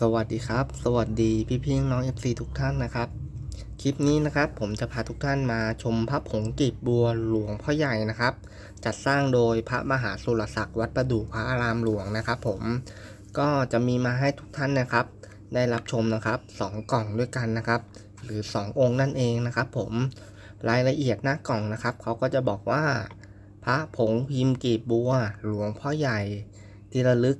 สวัสดีครับ สวัสดีพี่พี่น้องๆ FC ทุกท่านนะครับ คลิปนี้นะครับผมจะพาทุกท่านมาชมพระผงกีบบัวหลวงพ่อใหญ่นะครับ จัดสร้างโดยพระมหาสุรศักดิ์วัดประดู่พระอารามหลวงนะครับ ผมก็จะมีมาให้ทุกท่านนะครับ ได้รับชมนะครับสองกล่องด้วยกันนะครับ หรือ 2 องค์นั่นเองนะครับ ผมรายละเอียดหน้ากล่องนะครับเขาก็จะบอกว่า พระผงพิมพ์กีบบัวหลวงพ่อใหญ่ที่ระลึก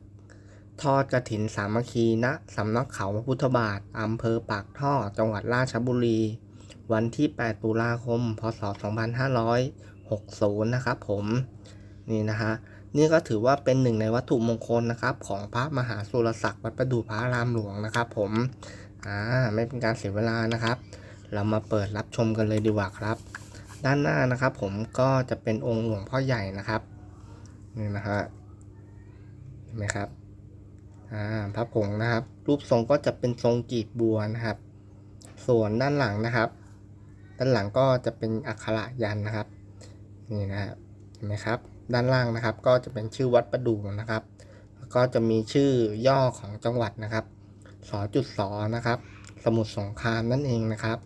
ทอดกระถินสามัคคีณะสำนักเขาพระพุทธบาท อำเภอปากท่อ จังหวัดราชบุรี วันที่ 8 ตุลาคม พศ 2560 นะครับผม นี่นะฮะ นี่ก็ถือว่าเป็นหนึ่งในวัตถุมงคลนะครับ ของพระมหาสุรศักดิ์วัดประดู่พระรามหลวงนะครับผม อ่า ไม่เป็นการเสียเวลานะครับ เรามาเปิดรับชมกันเลยดีกว่าครับ ด้านหน้านะครับผมก็จะเป็นองค์หลวงพ่อใหญ่นะครับ นี่นะฮะ เห็นไหมครับ อ่าพระผงนะครับ รูปทรงก็จะเป็นทรงกีบบัวนะครับ ส่วนด้านหลังนะครับ ด้านหลังก็จะเป็นอักขระยันนะครับ นี่นะครับเห็นไหมครับ ด้านล่างนะครับ ก็จะเป็นชื่อวัดประดู่นะครับ แล้วก็จะมีชื่อย่อของจังหวัดนะครับสจุดสอนะครับ สมุทรสงครามนั่นเองนะครับ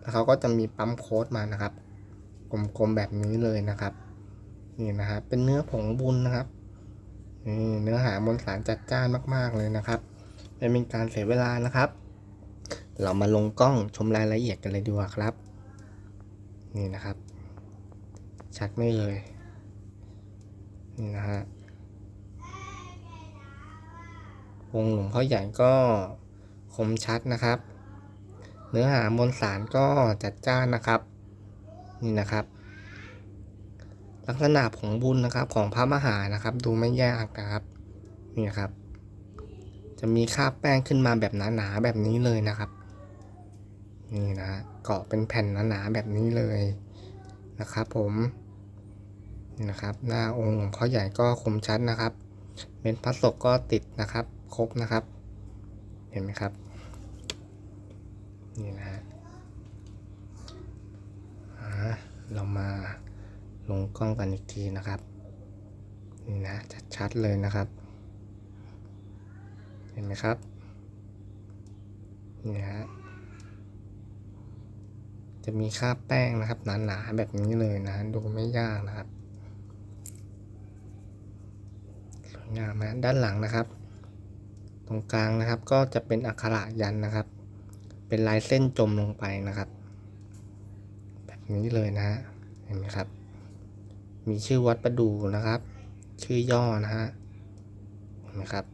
แล้วเขาก็จะมีปั๊มโค้ดมานะครับ กลมๆแบบนี้เลยนะครับ นี่นะครับ เป็นเนื้อผงบุญนะครับ นี่เนื้อหามวลสารจัดจ้านมากๆเลยนะครับไม่เป็นการเสียเวลานะครับ เรามาลงกล้องชมรายละเอียดกันเลยดีกว่าครับ นี่นะครับ ชัดไม่เลย นี่นะฮะวงหลวงพ่อใหญ่ก็คมชัดนะครับ เนื้อหามวลสารก็จัดจ้านนะครับ นี่นะครับ ลักษณะผงบุญนะครับของพระมหานะครับ ดูไม่ยากนะครับนี่ครับ จะมีคราบแป้งขึ้นมาแบบหนาๆแบบนี้เลยนะครับ นี่นะเกาะเป็นแผ่นหนาๆแบบนี้เลยนะครับผมนี่นะครับ หน้าองค์หลวงพ่อใหญ่ก็คมชัดนะครับเม็ดพระศกก็ติดนะครับ ครบนะครับ เห็นไหมครับนี่นะฮะเรามา ลงกล้องกันอีกทีนะครับ นี่นะชัดๆเลยนะครับ เห็นไหมครับ นี่ฮะ จะมีคราบแป้งนะครับหนาๆแบบนี้เลยนะ ดูไม่ยากนะครับสวยงามนะด้านหลังนะครับ ตรงกลางนะครับก็จะเป็นอักขระยันนะครับ เป็นลายเส้นจมลงไปนะครับ แบบนี้เลยนะเห็นไหมครับ มีชื่อวัดประดูนะครับ ชื่อย่อนะฮะเห็นไหมครับ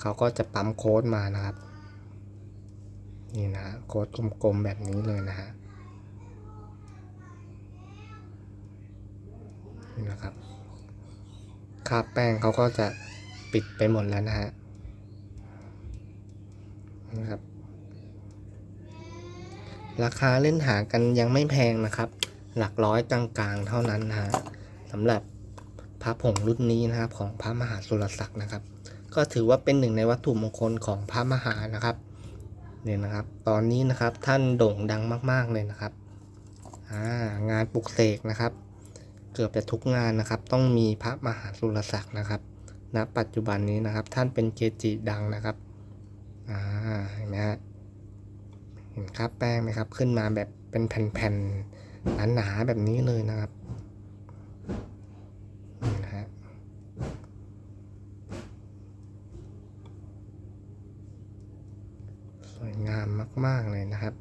เขาก็จะปั๊มโค้ดมานะครับ นี่นะโค้ดกลมๆแบบนี้เลยนะฮะนี่นะครับคาบแป้งเขาก็จะปิดไปหมดแล้วนะฮะนะครับ ราคาเล่นหากันยังไม่แพงนะครับ หลักร้อยกลางๆเท่านั้นนะฮะ สำหรับพระผงรุ่นนี้นะครับของพระมหาสุรศักดิ์นะครับ ก็ถือว่าเป็นหนึ่งในวัตถุมงคลของพระมหานะครับเนี่ยนะครับ ตอนนี้นะครับท่านโด่งดังมาก ๆเลยนะครับางานปลุกเสกนะครับ เกือบจะทุกงานนะครับ ต้องมีพระมหาสุรศักดิ์นะครับณปัจจุบันนี้นะครับ ท่านเป็นเกจิดังนะครับอ่าเห็นไหมฮะเห็นครับแป้งไหมครับ ขึ้นมาแบบเป็นแผ่นๆหนาๆแบบนี้เลยนะครับนี่นะฮะสวยงา มาก ๆ เลยนะครับ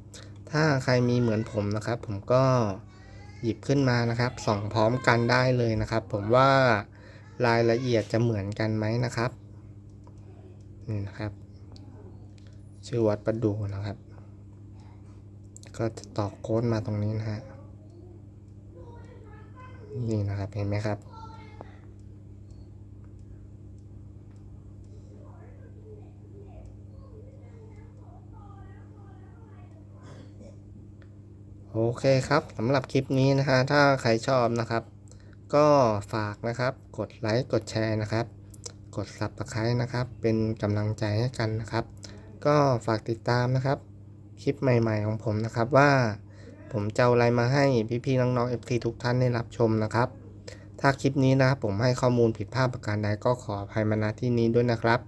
ถ้าใครมีเหมือนผมนะครับ ผมก็หยิบขึ้นมานะครับส่องพร้อมกันได้เลยนะครับ ผมว่ารายละเอียดจะเหมือนกันไหมนะครับนี่นะครับ ชื่อวัดประดูนะครับ ก็จะตอกโค้ดมาตรงนี้นะฮะนี่นะครับเห็นไหมครับ โอเคครับสำหรับคลิปนี้นะฮะถ้าใครชอบนะครับ ก็ฝากนะครับ กดไลค์กดแชร์นะครับ กด Subscribe นะครับ เป็นกำลังใจให้กันนะครับ ก็ฝากติดตามนะครับ คลิปใหม่ ๆ ของผมนะครับว่าผมจะเอาอะไรมาให้พี่ๆน้องๆ FC ทุกท่านได้รับชมนะครับ ถ้าคลิปนี้นะครับผมให้ข้อมูลผิดพลาดประการใดก็ขออภัยมาณที่นี้ด้วยนะครับ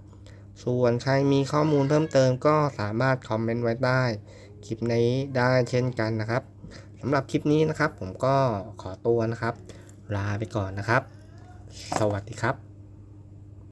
ส่วนใครมีข้อมูลเพิ่มเติมก็สามารถคอมเมนต์ไว้ใต้คลิปนี้ได้เช่นกันนะครับ สำหรับคลิปนี้นะครับ ผมก็ขอตัวนะครับ ลาไปก่อนนะครับ สวัสดีครับ